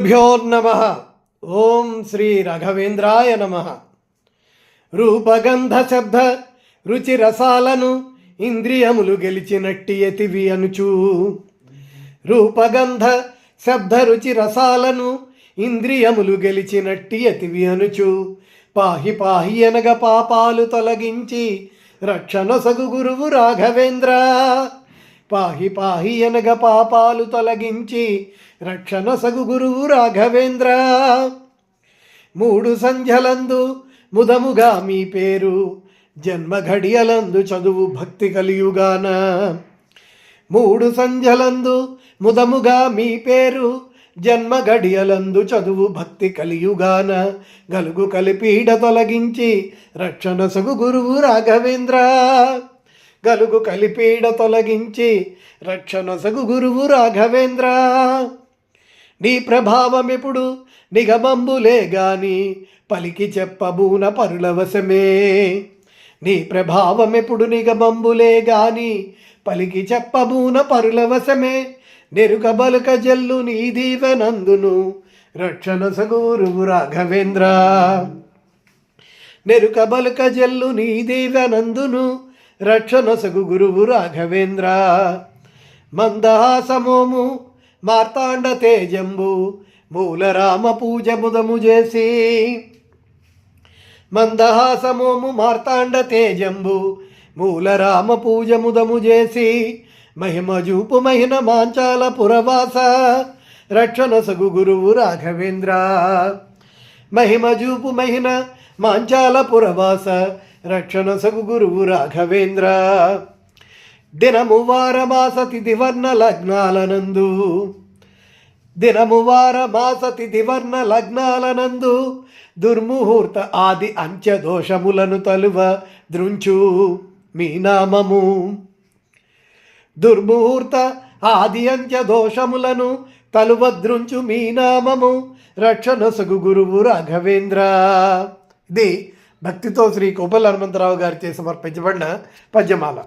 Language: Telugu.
భ్యో నమ. ఓం శ్రీ రాఘవేంద్రాయ నమ. రూపగంధ శబ్ద రుచి రసాలను ఇంద్రియములు గెలిచినట్టి యతివి అనుచు. రూపగంధ శబ్ద రుచి రసాలను ఇంద్రియములు గెలిచినట్టి యతివి అనుచు. పాహి పాహి అనగ పాపాలు తొలగించి రక్షణ సగు గురువు రాఘవేంద్ర. పాహి పాహి అనగ పాపాలు తొలగించి రక్షణ సగు గురువు రాఘవేంద్ర. మూడు సంధ్యలందు ముదముగా మీ పేరు జన్మ ఘడియలందు చదువు భక్తి కలియుగాన. మూడు సంధ్యలందు ముదముగా మీ పేరు జన్మ గడియలందు చదువు భక్తి కలియుగాన. గలుగు కలిపీడ తొలగించి రక్షణ సగు గురువు రాఘవేంద్ర. గలుగు కలిపీడ తొలగించి రక్షణ సగు గురువు రాఘవేంద్ర. నీ ప్రభావమిప్పుడు నిగమంబులే గాని పలికి చెప్పబూన పరులవశమే నీ ప్రభావమెప్పుడు నిగమంబులే గాని పలికి చెప్పబూన పరులవశమే నెరుక బలుక జల్లు నీ దీవెనందును రక్షణ సగూరువు రాఘవేంద్ర. నెరుక బలుక జల్లు నీ దీవెనందును రక్షణ సగు గురువు రాఘవేంద్ర. మందహాసమోము మార్తాండ తేజంబు మూలరామ పూజ ముదము చేసి. మందహాసమోము మార్తాండ తేజంబు మూలరామ పూజ ముదము చేసి. మహిమ జూపు మహిన మాంచాల పురవాస రక్షణ సగు గురువు రాఘవేంద్ర. మహిమ జూపు మహిన మాంచాల పురవాస రక్షణ సగు గురువు రాఘవేంద్ర. దినము వారమాస తిథి వర్ణ లగ్నాలనందు దినము వార మాస తిథి లగ్నాలనందు దుర్ముహూర్త ఆది అంత్య దోషములను తలువ దృంచు మీ నామము. దుర్ముహూర్త ఆది అంత్య దోషములను తలువద్రుంచు మీ నామము. రక్షణ సగు గురువు రాఘవేంద్ర. ఇది భక్తితో శ్రీ కోపల్ హనుమంతరావు గారిచే సమర్పించబడిన పద్యమాల.